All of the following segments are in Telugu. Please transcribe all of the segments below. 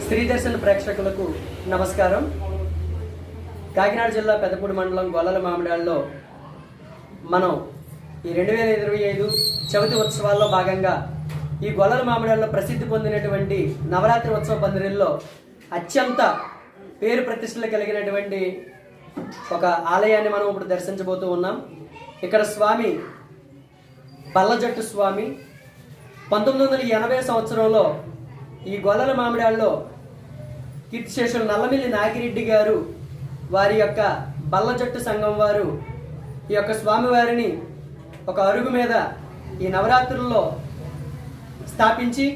స్త్రీ దర్శన ప్రేక్షకులకు నమస్కారం. కాకినాడ జిల్లా పెద్దపూడి మండలం గొల్లల మామిడాల్లో మనం ఈ రెండు వేల ఇరవై ఐదు చవితి ఉత్సవాల్లో భాగంగా ఈ గొల్లల మామిడాల్లో ప్రసిద్ధి పొందినటువంటి నవరాత్రి ఉత్సవ పందిరిల్లో అత్యంత పేరు ప్రతిష్టలు కలిగినటువంటి ఒక ఆలయాన్ని మనం ఇప్పుడు దర్శించబోతూ ఉన్నాం. ఇక్కడ స్వామి బల్లజట్టు స్వామి పంతొమ్మిది వందల ఎనభై సంవత్సరంలో ఈ గొల్లల మామిడాల్లో కీర్తిశేషులు నల్లమిల్లి నాగిరెడ్డి గారు వారి యొక్క బల్లజట్టు సంఘం వారు ఈ యొక్క స్వామివారిని ఒక అరుగు మీద ఈ నవరాత్రుల్లో స్థాపించి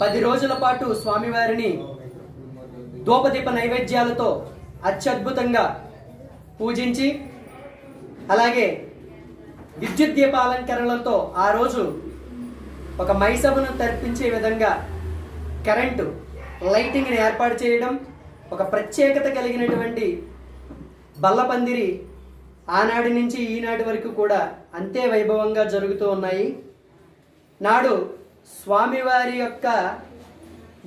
పది రోజుల పాటు స్వామివారిని ధూపదీప నైవేద్యాలతో అత్యద్భుతంగా పూజించి అలాగే విద్యుత్ దీపాలంకరణలతో ఆ రోజు ఒక మైసభను తర్పించే విధంగా కరెంటు లైటింగ్ని ఏర్పాటు చేయడం ఒక ప్రత్యేకత కలిగినటువంటి బల్లపందిరి ఆనాటి నుంచి ఈనాటి వరకు కూడా అంతే వైభవంగా జరుగుతూ ఉన్నాయి. నాడు స్వామివారి యొక్క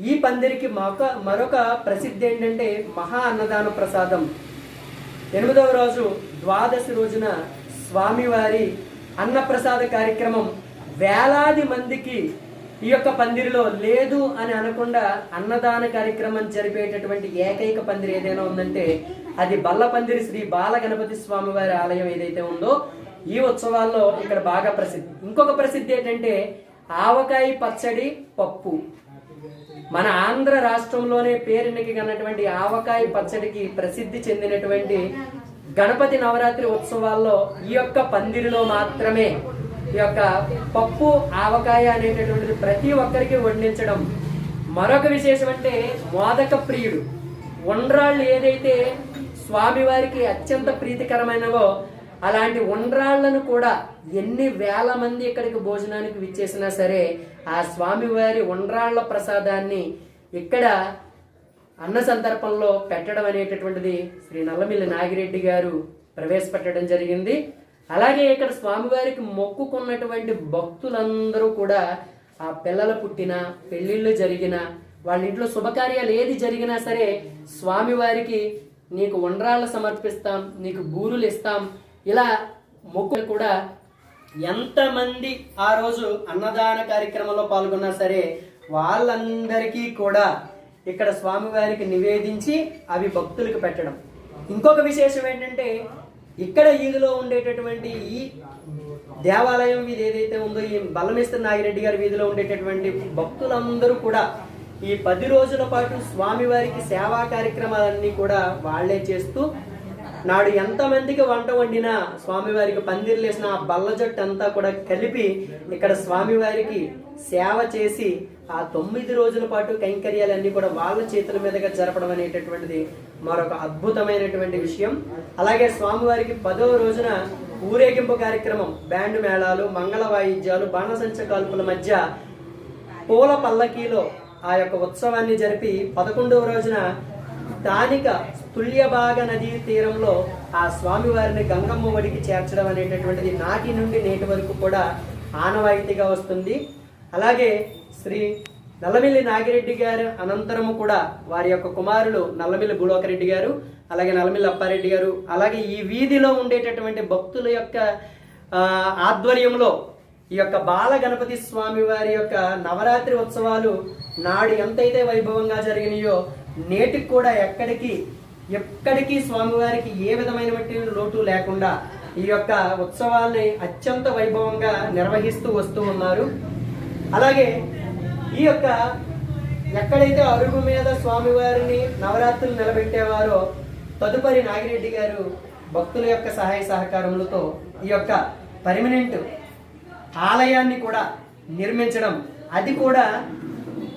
ఈ పందిరికి మరొక మరొక ప్రసిద్ధి ఏంటంటే మహా అన్నదాన ప్రసాదం. ఎనిమిదవ రోజు ద్వాదశి రోజున స్వామివారి అన్నప్రసాద కార్యక్రమం వేలాది మందికి ఈ యొక్క పందిరిలో లేదు అని అనకుండా అన్నదాన కార్యక్రమం జరిపేటటువంటి ఏకైక పందిరి ఏదైనా ఉందంటే అది బల్ల పందిరి శ్రీ బాల గణపతి స్వామి వారి ఆలయం ఏదైతే ఉందో ఈ ఉత్సవాల్లో ఇక్కడ బాగా ప్రసిద్ధి. ఇంకొక ప్రసిద్ధి ఏంటంటే ఆవకాయ పచ్చడి పప్పు. మన ఆంధ్ర రాష్ట్రంలోనే పేరెన్నిక కన్నటువంటి ఆవకాయ పచ్చడికి ప్రసిద్ధి చెందినటువంటి గణపతి నవరాత్రి ఉత్సవాల్లో ఈ యొక్క పందిరిలో మాత్రమే ఈ యొక్క పప్పు ఆవకాయ అనేటటువంటిది ప్రతి ఒక్కరికి వండించడం. మరొక విశేషం అంటే మోదక ప్రియుడు. ఉండ్రాళ్ళు ఏదైతే స్వామివారికి అత్యంత ప్రీతికరమైనవో అలాంటి ఉండ్రాళ్ళను కూడా ఎన్ని వేల మంది ఇక్కడికి భోజనానికి విచ్చేసినా సరే ఆ స్వామివారి ఉండ్రాళ్ళ ప్రసాదాన్ని ఇక్కడ అన్న సందర్భంలో పెట్టడం అనేటటువంటిది శ్రీ నల్లమిల్లి నాగిరెడ్డి గారు ప్రవేశపెట్టడం జరిగింది. అలాగే ఇక్కడ స్వామివారికి మొక్కుకున్నటువంటి భక్తులందరూ కూడా ఆ పిల్లలు పుట్టిన పెళ్ళిళ్ళు జరిగిన వాళ్ళ ఇంట్లో శుభకార్యాలు ఏది జరిగినా సరే స్వామివారికి నీకు ఉండరాళ్ళు సమర్పిస్తాం నీకు బూరులు ఇస్తాం ఇలా మొక్కులు కూడా ఎంతమంది ఆ రోజు అన్నదాన కార్యక్రమంలో పాల్గొన్నా సరే వాళ్ళందరికీ కూడా ఇక్కడ స్వామివారికి నివేదించి అవి భక్తులకు పెట్టడం. ఇంకొక విశేషం ఏంటంటే ఇక్కడ ఈదులో ఉండేటటువంటి ఈ దేవాలయం వీధి ఏదైతే ఉందో ఈ బల్లమేస్త్రి నాగిరెడ్డి గారి వీధిలో ఉండేటటువంటి భక్తులందరూ కూడా ఈ పది రోజుల పాటు స్వామివారికి సేవా కార్యక్రమాలన్నీ కూడా వాళ్ళే చేస్తూ నాడు ఎంతమందికి వంట వండినా స్వామివారికి పందిర్లేసిన ఆ బల్ల జట్టు అంతా కూడా కలిపి ఇక్కడ స్వామివారికి సేవ చేసి ఆ తొమ్మిది రోజుల పాటు కైంకర్యాలన్నీ కూడా వాళ్ళ చేతుల మీదుగా జరపడం అనేటటువంటిది మరొక అద్భుతమైనటువంటి విషయం. అలాగే స్వామివారికి పదవ రోజున ఊరేగింపు కార్యక్రమం బ్యాండ్ మేళాలు మంగళ వాయిద్యాలు బాణసంచ కాల్పుల మధ్య పూల పల్లకీలో ఆ యొక్క ఉత్సవాన్ని జరిపి పదకొండవ రోజున స్థానిక తుల్యభాగ నదీ తీరంలో ఆ స్వామివారిని గంగమ్మ ఒడికి చేర్చడం అనేటటువంటిది నాటి నుండి నేటి వరకు కూడా ఆనవాయితీగా వస్తుంది. అలాగే శ్రీ నల్లమిల్లి నాగిరెడ్డి గారు అనంతరము కూడా వారి యొక్క కుమారులు నల్లమిల్లి భూలోకరెడ్డి గారు అలాగే నల్లమిల్లి అప్పారెడ్డి గారు అలాగే ఈ వీధిలో ఉండేటటువంటి భక్తుల యొక్క ఆధ్వర్యంలో ఈ యొక్క బాల గణపతి స్వామి వారి యొక్క నవరాత్రి ఉత్సవాలు నాడు ఎంతైతే వైభవంగా జరిగినాయో నేటికి కూడా ఎక్కడికి ఎక్కడికి స్వామివారికి ఏ విధమైనటువంటి లోటు లేకుండా ఈ యొక్క ఉత్సవాల్ని అత్యంత వైభవంగా నిర్వహిస్తూ వస్తూ ఉన్నారు. అలాగే ఈ యొక్క ఎక్కడైతే అరుగు మీద స్వామివారిని నవరాత్రులు నిలబెట్టేవారో తదుపరి నాగిరెడ్డి గారు భక్తుల యొక్క సహాయ సహకారములతో ఈ యొక్క పర్మనెంట్ ఆలయాన్ని కూడా నిర్మించడం. అది కూడా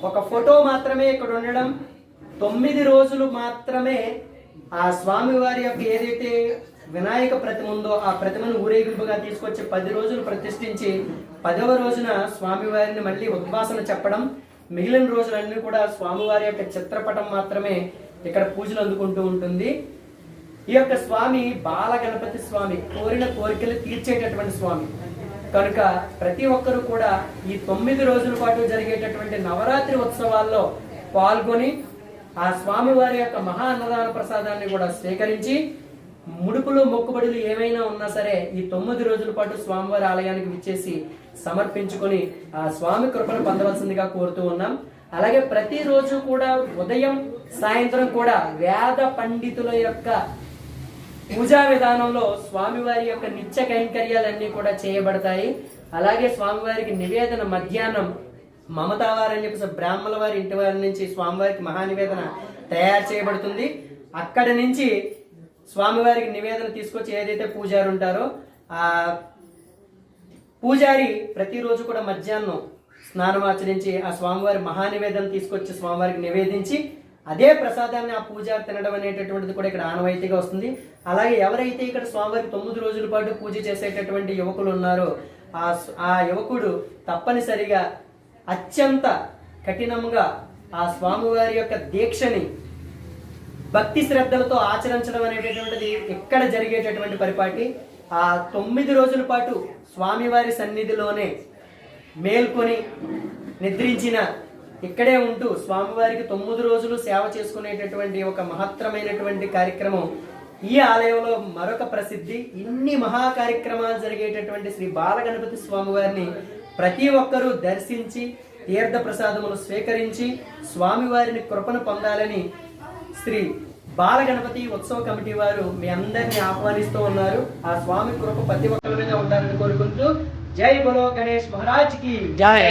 ఒక ఫోటో మాత్రమే ఇక్కడ ఉండడం తొమ్మిది రోజులు మాత్రమే ఆ స్వామివారి యొక్క ఏదైతే వినాయక ప్రతిమ ఉందో ఆ ప్రతిమను ఊరేగింపుగా తీసుకొచ్చి పది రోజులు ప్రతిష్ఠించి పదవ రోజున స్వామివారిని మళ్ళీ ఉద్వాసన చెప్పడం మిగిలిన రోజులన్నీ కూడా స్వామివారి యొక్క చిత్రపటం మాత్రమే ఇక్కడ పూజలు అందుకుంటూ ఉంటుంది. ఈ యొక్క స్వామి బాల గణపతి స్వామి కోరిన కోరికలు తీర్చేటటువంటి స్వామి. కనుక ప్రతి ఒక్కరూ కూడా ఈ తొమ్మిది రోజుల పాటు జరిగేటటువంటి నవరాత్రి ఉత్సవాల్లో పాల్గొని ఆ స్వామి వారి యొక్క మహా అన్నదాన ప్రసాదాన్ని కూడా స్వీకరించి ముడుపులు మొక్కుబడులు ఏమైనా ఉన్నా సరే ఈ తొమ్మిది రోజుల పాటు స్వామివారి ఆలయానికి విచ్చేసి సమర్పించుకొని ఆ స్వామి కృపను పొందవలసిందిగా కోరుతూ ఉన్నాం. అలాగే ప్రతిరోజు కూడా ఉదయం సాయంత్రం కూడా వేద పండితుల యొక్క పూజా విధానంలో స్వామివారి యొక్క నిత్య కైంకర్యాలన్నీ కూడా చేయబడతాయి. అలాగే స్వామివారికి నివేదన మధ్యాహ్నం మమతావారు అని చెప్పేసి బ్రాహ్మణ వారి ఇంటి వారి నుంచి స్వామివారికి మహానివేదన తయారు చేయబడుతుంది. అక్కడి నుంచి స్వామివారికి నివేదన తీసుకొచ్చి ఏదైతే పూజారి ఉంటారో ఆ పూజారి ప్రతిరోజు కూడా మధ్యాహ్నం స్నానం ఆచరించి ఆ స్వామివారి మహానివేదన తీసుకొచ్చి స్వామివారికి నివేదించి అదే ప్రసాదాన్ని ఆ పూజారి తినడం అనేటటువంటిది కూడా ఇక్కడ ఆనవాయితీగా వస్తుంది. అలాగే ఎవరైతే ఇక్కడ స్వామివారికి తొమ్మిది రోజుల పాటు పూజ చేసేటటువంటి యువకులు ఉన్నారో ఆ ఆ యువకుడు తప్పనిసరిగా అత్యంత కఠినంగా ఆ స్వామివారి యొక్క దీక్షని భక్తి శ్రద్ధలతో ఆచరించడం అనేటటువంటిది ఎక్కడ జరిగేటటువంటి పరిపాటి? ఆ తొమ్మిది రోజుల పాటు స్వామివారి సన్నిధిలోనే మేల్కొని నిద్రించిన ఇక్కడే ఉంటూ స్వామివారికి తొమ్మిది రోజులు సేవ చేసుకునేటటువంటి ఒక మహత్తరమైనటువంటి కార్యక్రమం. ఈ ఆలయంలో మరొక ప్రసిద్ధి ఇన్ని మహా కార్యక్రమాలు జరిగేటటువంటి శ్రీ బాలగణపతి స్వామివారిని ప్రతి ఒక్కరూ దర్శించి తీర్థ ప్రసాదములు స్వీకరించి స్వామివారిని కృపను పొందాలని శ్రీ బాలగణపతి ఉత్సవ కమిటీ వారు మీ అందరినీ ఆహ్వానిస్తూ ఉన్నారు. ఆ స్వామి కృప ప్రతి ఒక్కరి మీద ఉండాలని కోరుకుంటూ జై బలో గణేష్ మహారాజ్కి జై.